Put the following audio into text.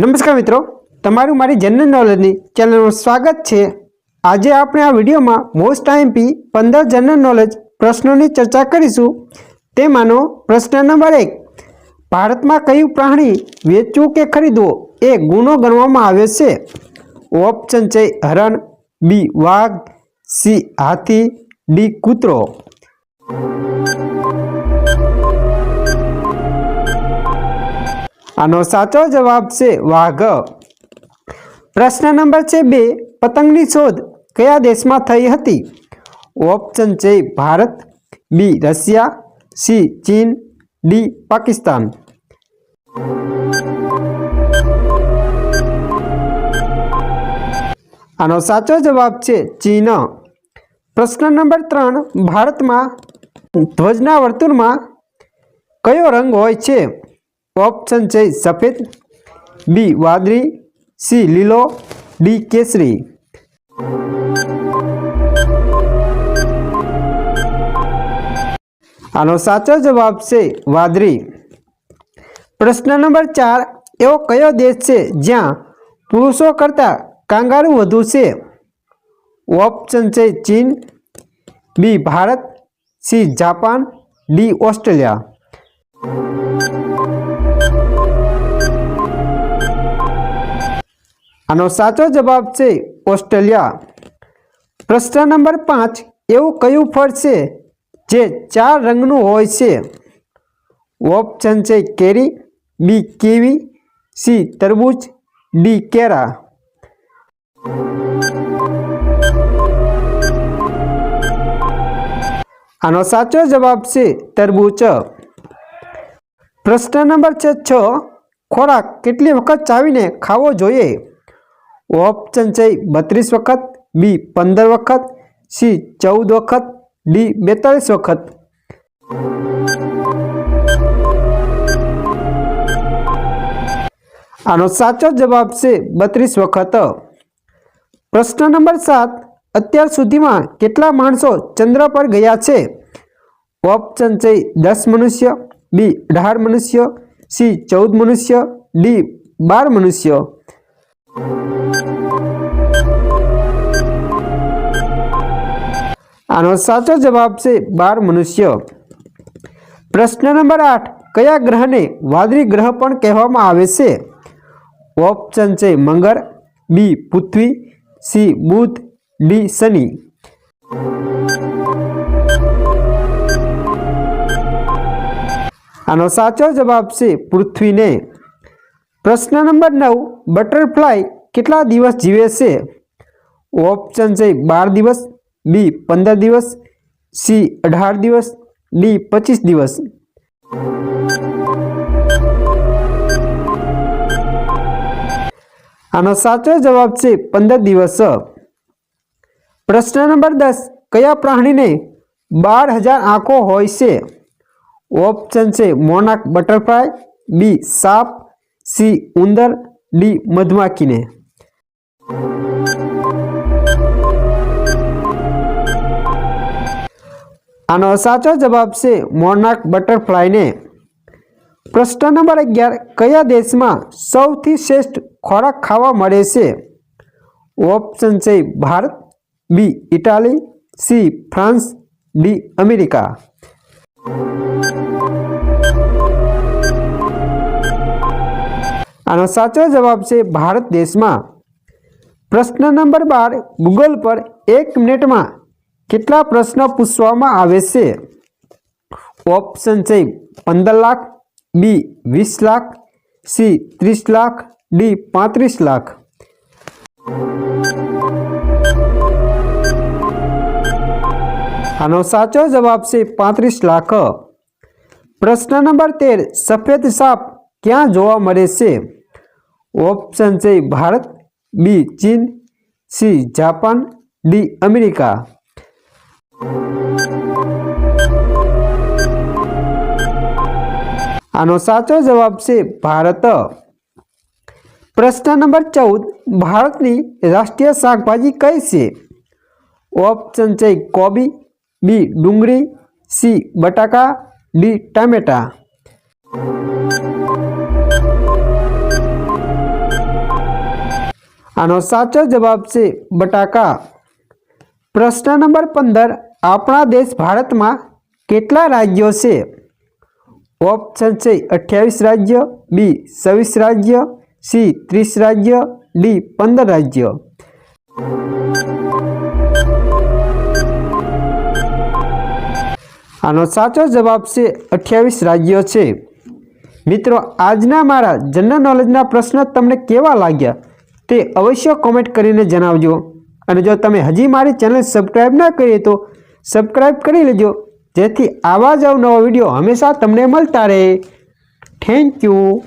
નમસ્કાર મિત્રો, તમારું મારી જનરલ નોલેજની ચેનલનું સ્વાગત છે. આજે આપણે આ વિડીયોમાં મોસ્ટ ટાઈમપી પંદર જનરલ નોલેજ પ્રશ્નોની ચર્ચા કરીશું. તેમાંનો પ્રશ્ન નંબર એક, ભારતમાં કયું પ્રાણી વેચવું કે ખરીદવું એ ગુનો ગણવામાં આવે છે? ઓપ્શન છે હરણ, બી વાઘ, સી હાથી, ડી કૂતરો. આનો સાચો જવાબ છે વાઘ. પ્રશ્ન નંબર છે બે, પતંગની શોધ કયા દેશમાં થઈ હતી? ઓપ્શન છે Bharat, B, Russia, C, Chin, D, Pakistan. આનો સાચો જવાબ છે ચીન. પ્રશ્ન નંબર ત્રણ, ભારતમાં ધ્વજના વર્તુળમાં કયો રંગ હોય છે? ઓપ્શન છે સફેદ બી વાદળી સી લીલો ડી કેસરી આનો સાચો જવાબ છે વાદળી પ્રશ્ન નંબર ચાર એવો કયો દેશ છે જ્યાં પુરુષો કરતાં કાંગારૂ વધુ છે ઓપ્શન છે Chin B Bharat C Japan D Australia આનો સાચો જવાબ છે ઓસ્ટ્રેલિયા. પ્રશ્ન નંબર પાંચ, એવું કયું ફળ છે જે ચાર રંગનું હોય છે? ઓપ્શન છે કેરી, બી કેવી, સી તરબૂચ, ડી કેરા. આનો સાચો જવાબ છે તરબૂચ. પ્રશ્ન નંબર છે છ, ખોરાક કેટલી વખત ચાવીને ખાવો જોઈએ? ઓપ્શન છે બત્રીસ વખત, બી પંદર વખત, સી ચૌદ વખત, ડી બેતાળીસ વખત. આનો સાચો જવાબ છે બત્રીસ વખત. પ્રશ્ન નંબર સાત, અત્યાર સુધીમાં કેટલા માણસો ચંદ્ર પર ગયા છે? ઓપ્શન છે દસ મનુષ્ય, બી અઢાર મનુષ્ય, સી ચૌદ મનુષ્ય, ડી બાર મનુષ્ય. આનો સાચો જવાબ છે બાર મનુષ્ય. પ્રશ્ન નંબર આઠ, કયા ગ્રહને વાદળી ગ્રહ પણ કહેવામાં આવે છે? ઓપ્શન છે મંગળ, બી પૃથ્વી, સી બુધ, ડી શનિ. આનો સાચો જવાબ છે પૃથ્વીને. પ્રશ્ન નંબર નવ, બટરફ્લાય કેટલા દિવસ જીવે છે? ઓપ્શન છે બાર દિવસ બી પંદર દિવસ, સી અઢાર દિવસ ડી પચીસ દિવસ. આનો સાચો જવાબ છે પંદર દિવસ. પ્રશ્ન નંબર દસ, કયા પ્રાણીને બાર હજાર આંખો હોય છે? ઓપ્શન છે મોનાક બટરફ્લાય, બી સાપ, સી ઉંદર, ડી મધમાખીને. આનો સાચો જવાબ છે મોનાક બટરફ્લાયને પ્રશ્ન નંબર અગિયાર કયા દેશમાં સૌથી શ્રેષ્ઠ ખોરાક ખાવા મળે છે ઓપ્શન છે Bharat B Italy C France D America આનો સાચો જવાબ છે ભારત દેશમાં પ્રશ્ન નંબર બાર ગૂગલ પર એક મિનિટમાં કેટલા પ્રશ્ન પૂછવામાં આવે છે? ઓપ્શન છે પંદર લાખ બી વીસ લાખ સી ત્રીસ લાખ ડી પાંત્રીસ લાખ. આનો સાચો જવાબ છે પાંત્રીસ લાખ. પ્રશ્ન નંબર તેર, સફેદ સાપ ક્યાં જોવા મળે છે? ઓપ્શન છે ભારત બી ચીન સી જાપાન ડી અમેરિકા. આનો સાચો જવાબ છે ભારત. પ્રશ્ન નંબર ચૌદ, ભારતની રાષ્ટ્રીય શાકભાજી કઈ છે? ઓપ્શન છે કોબી, બી ડુંગળી, સી બટાકા, ડી ટામેટા. આનો સાચો જવાબ છે બટાકા. પ્રશ્ન નંબર પંદર આપણા દેશ ભારતમાં કેટલા રાજ્યો છે? ઓપ્શન છે અઠ્યાવીસ રાજ્ય બી છવ્વીસ રાજ્ય સી ત્રીસ રાજ્ય ડી પંદર રાજ્ય. આનો સાચો જવાબ છે અઠ્યાવીસ રાજ્યો છે. મિત્રો, આજના મારા જનરલ નોલેજના પ્રશ્નો તમને કેવા લાગ્યા તે અવશ્ય કોમેન્ટ કરીને જણાવજો. અને જો તમે હજી મારી ચેનલ સબસ્ક્રાઈબ ના કરીએ તો સબસ્ક્રાઈબ કરી લેજો. જેથી આવા જ નવો વીડિયો હંમેશા તમને મળતા રહે. Thank you